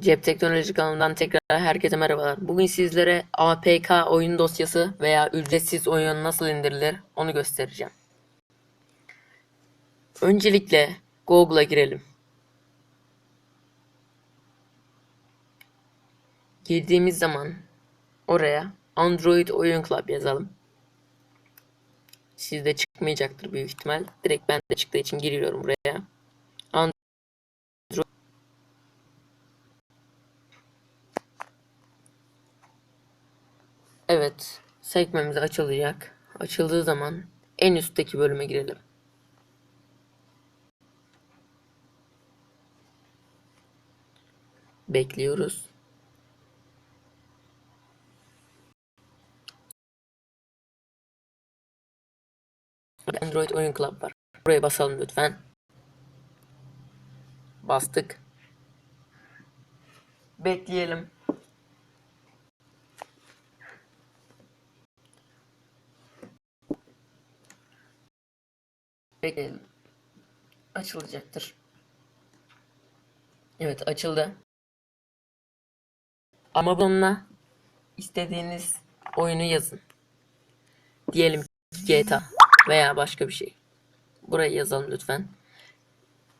Cep Teknoloji kanalından tekrar herkese merhabalar. Bugün sizlere APK oyun dosyası veya ücretsiz oyun nasıl indirilir onu göstereceğim. Öncelikle Google'a girelim. Girdiğimiz zaman oraya Android Oyun Club yazalım. Sizde çıkmayacaktır büyük ihtimal. Direkt bende çıktığı için giriyorum buraya. Evet, sekmemiz açılacak. Açıldığı zaman en üstteki bölüme girelim. Bekliyoruz. Android Oyun Club var. Buraya basalım lütfen. Bastık. Bekleyelim. Bekleyelim. Açılacaktır. Evet açıldı. Ama bununla istediğiniz oyunu yazın. Diyelim GTA veya başka bir şey. Buraya yazalım lütfen.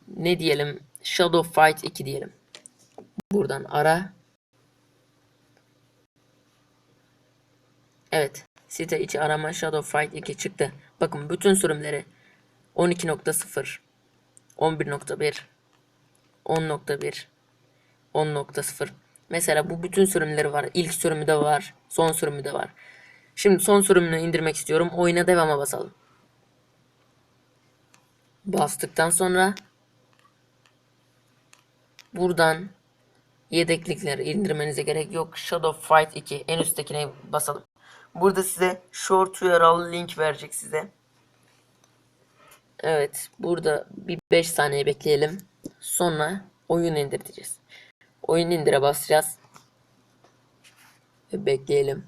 Ne diyelim? Shadow Fight 2 diyelim. Buradan ara. Evet. Site içi arama Shadow Fight 2 çıktı. Bakın bütün sürümleri 12.0 11.1 10.1 10.0 Mesela bu bütün sürümleri var. İlk sürümü de var. Son sürümü de var. Şimdi son sürümünü indirmek istiyorum. Oyuna devama basalım. Bastıktan sonra buradan yedeklikleri indirmenize gerek yok. Shadow Fight 2 en üsttekine basalım. Burada size short URL link verecek size. Evet, burada bir 5 saniye bekleyelim. Sonra oyun indireceğiz. Oyun indire basacağız. Ve bekleyelim.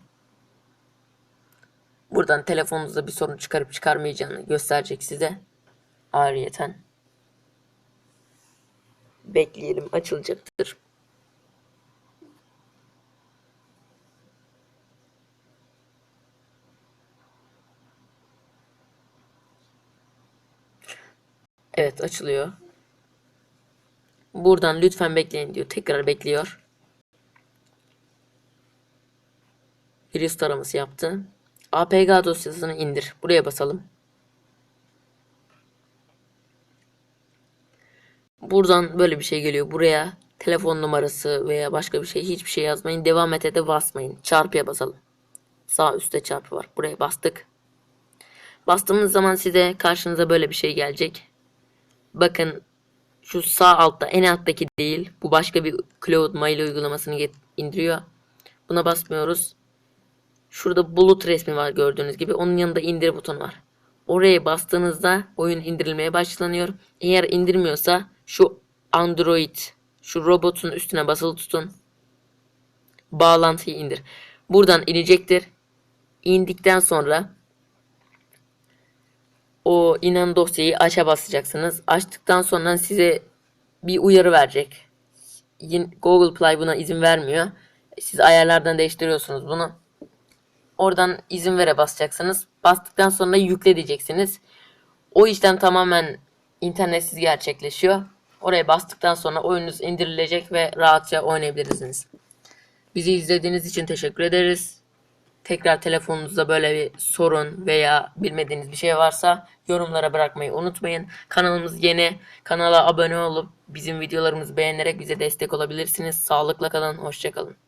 Buradan telefonunuzda bir sorun çıkarıp çıkarmayacağını gösterecek size. Ayrıyeten. Bekleyelim açılacaktır. Evet açılıyor. Buradan lütfen bekleyin diyor. Tekrar bekliyor. Virüs taraması yaptı. APK dosyasını indir. Buraya basalım. Buradan böyle bir şey geliyor. Buraya telefon numarası veya başka bir şey hiçbir şey yazmayın. Devam ete de basmayın. Çarpıya basalım. Sağ üstte çarpı var. Buraya bastık. Bastığımız zaman size karşınıza böyle bir şey gelecek. Bakın şu sağ altta en alttaki değil. Bu başka bir Cloud Mail uygulamasını indiriyor. Buna basmıyoruz. Şurada bulut resmi var gördüğünüz gibi. Onun yanında indir butonu var. Oraya bastığınızda oyun indirilmeye başlanıyor. Eğer indirmiyorsa şu Android, şu robotun üstüne basılı tutun. Bağlantıyı indir. Buradan inecektir. İndikten sonra o inen dosyayı aça basacaksınız. Açtıktan sonra size bir uyarı verecek. Google Play buna izin vermiyor. Siz ayarlardan değiştiriyorsunuz bunu. Oradan izin vere basacaksınız. Bastıktan sonra yükle diyeceksiniz. O işlem tamamen internetsiz gerçekleşiyor. Oraya bastıktan sonra oyununuz indirilecek ve rahatça oynayabilirsiniz. Bizi izlediğiniz için teşekkür ederiz. Tekrar telefonunuzda böyle bir sorun veya bilmediğiniz bir şey varsa yorumlara bırakmayı unutmayın. Kanalımız yeni. Kanala abone olup bizim videolarımızı beğenerek bize destek olabilirsiniz. Sağlıkla kalın. Hoşçakalın.